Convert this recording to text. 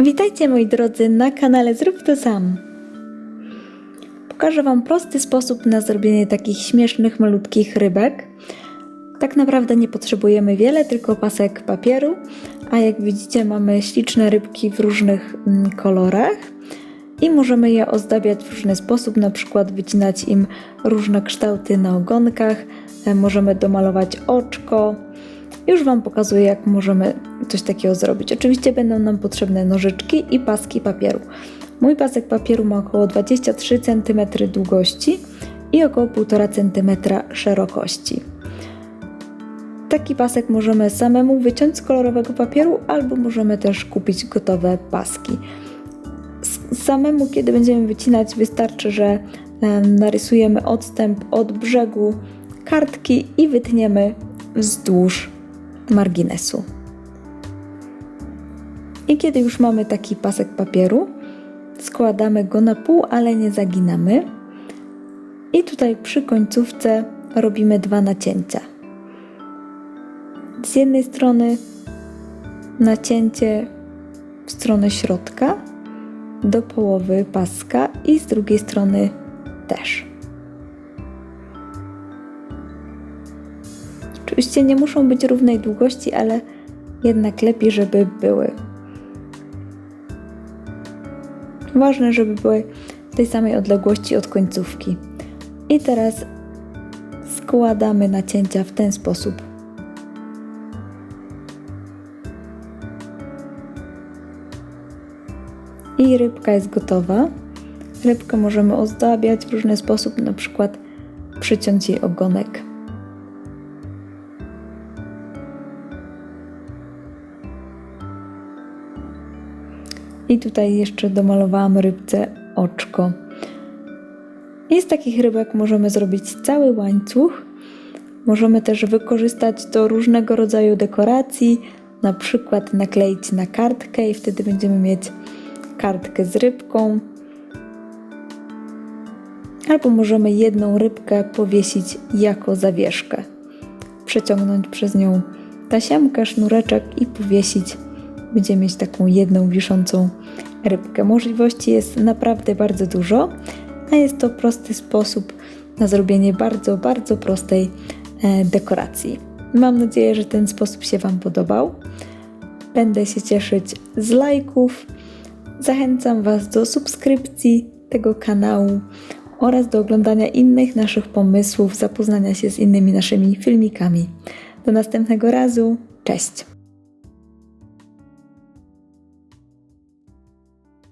Witajcie moi drodzy na kanale Zrób to sam. Pokażę Wam prosty sposób na zrobienie takich śmiesznych, malutkich rybek. Tak naprawdę nie potrzebujemy wiele, tylko pasek papieru, a jak widzicie mamy śliczne rybki w różnych mm, kolorach i możemy je ozdabiać w różny sposób, na przykład wycinać im różne kształty na ogonkach, e, możemy domalować oczko. Już Wam pokazuję, jak możemy coś takiego zrobić. Oczywiście będą nam potrzebne nożyczki i paski papieru. Mój pasek papieru ma około 23 cm długości i około 1,5 cm szerokości. Taki pasek możemy samemu wyciąć z kolorowego papieru, albo możemy też kupić gotowe paski. Samemu, kiedy będziemy wycinać, wystarczy, że em, narysujemy odstęp od brzegu kartki i wytniemy wzdłuż marginesu. I kiedy już mamy taki pasek papieru, składamy go na pół, ale nie zaginamy. I tutaj przy końcówce robimy dwa nacięcia. Z jednej strony nacięcie w stronę środka do połowy paska i z drugiej strony też. Oczywiście nie muszą być równej długości, ale jednak lepiej, żeby były. Ważne, żeby były tej samej odległości od końcówki. I teraz składamy nacięcia w ten sposób. I rybka jest gotowa. Rybkę możemy ozdabiać w różny sposób, na przykład przyciąć jej ogonek. I tutaj jeszcze domalowałam rybce oczko. I z takich rybek możemy zrobić cały łańcuch. Możemy też wykorzystać do różnego rodzaju dekoracji, na przykład nakleić na kartkę i wtedy będziemy mieć kartkę z rybką. Albo możemy jedną rybkę powiesić jako zawieszkę. Przeciągnąć przez nią tasiemkę, sznureczek i powiesić będziemy mieć taką jedną wiszącą rybkę. Możliwości jest naprawdę bardzo dużo, a jest to prosty sposób na zrobienie bardzo, bardzo prostej e, dekoracji. Mam nadzieję, że ten sposób się Wam podobał. Będę się cieszyć z lajków. Zachęcam Was do subskrypcji tego kanału oraz do oglądania innych naszych pomysłów, zapoznania się z innymi naszymi filmikami. Do następnego razu. Cześć!